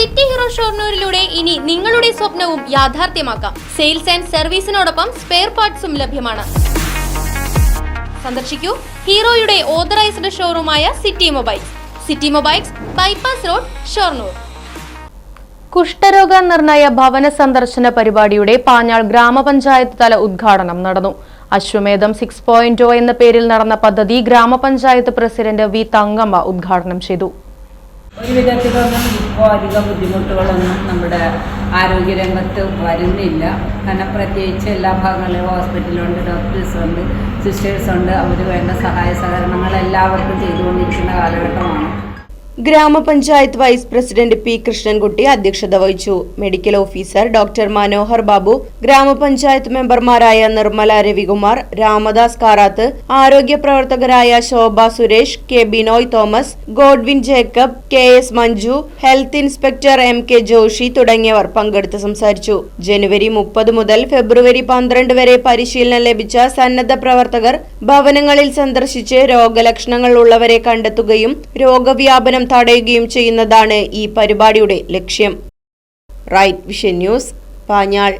City hero ഷോർണൂരിലൂടെ ഇനി നിങ്ങളുടെ സ്വപ്നവും യാഥാർത്ഥ്യമാക്കാം. സെയിൽസ് ആൻഡ് സർവീസിനോടൊപ്പം സ്പെയർ പാർട്സും ലഭ്യമാണ്. സന്ദർശിക്കൂ ഹീറോയുടെ authorised ഷോറൂമായ City Mobiles. City Mobiles bypass road Shoranur. കുഷ്ഠരോഗ നിർണയ ഭവന സന്ദർശന പരിപാടിയുടെ പാഞ്ഞാൾ ഗ്രാമപഞ്ചായത്ത് തല ഉദ്ഘാടനം നടന്നു. അശ്വമേധം സിക്സ് പോയിന്റ് എന്ന പേരിൽ നടന്ന പദ്ധതി ഗ്രാമപഞ്ചായത്ത് പ്രസിഡന്റ് വി തങ്കമ്മ ഉദ്ഘാടനം ചെയ്തു. ഒരു വിധത്തിലൊന്നും ഇപ്പോൾ അധികം ബുദ്ധിമുട്ടുകളൊന്നും നമ്മുടെ ആരോഗ്യരംഗത്ത് വരുന്നില്ല. കാരണം പ്രത്യേകിച്ച് എല്ലാ ഭാഗങ്ങളിലും ഹോസ്പിറ്റലുണ്ട് ഡോക്ടേഴ്സ് ഉണ്ട് സിസ്റ്റേഴ്സ് ഉണ്ട്. അവർ വേണ്ട സഹായ സഹകരണങ്ങൾ എല്ലാവർക്കും ചെയ്തുകൊണ്ടിരിക്കുന്ന കാലഘട്ടമാണ്. ഗ്രാമപഞ്ചായത്ത് വൈസ് പ്രസിഡന്റ് പി കൃഷ്ണൻകുട്ടി അധ്യക്ഷത വഹിച്ചു. Medical officer doctor Manohar Babu ഗ്രാമപഞ്ചായത്ത് മെമ്പർമാരായ നിർമ്മല രവികുമാർ രാമദാസ് കാറാത്ത് ആരോഗ്യ പ്രവർത്തകരായ Shobha Suresh K Binoy Thomas Godwin Jacob K S Manju health inspector M K Joshi തുടങ്ങിയവർ പങ്കെടുത്ത് സംസാരിച്ചു. ജനുവരി മുപ്പത് മുതൽ ഫെബ്രുവരി പന്ത്രണ്ട് വരെ പരിശീലനം ലഭിച്ച സന്നദ്ധ പ്രവർത്തകർ ഭവനങ്ങളിൽ സന്ദർശിച്ച് രോഗലക്ഷണങ്ങൾ ഉള്ളവരെ കണ്ടെത്തുകയും രോഗവ്യാപനം തടയുകയും ചെയ്യുന്നതാണ് ഈ പരിപാടിയുടെ ലക്ഷ്യം. Right Vision News Panjal.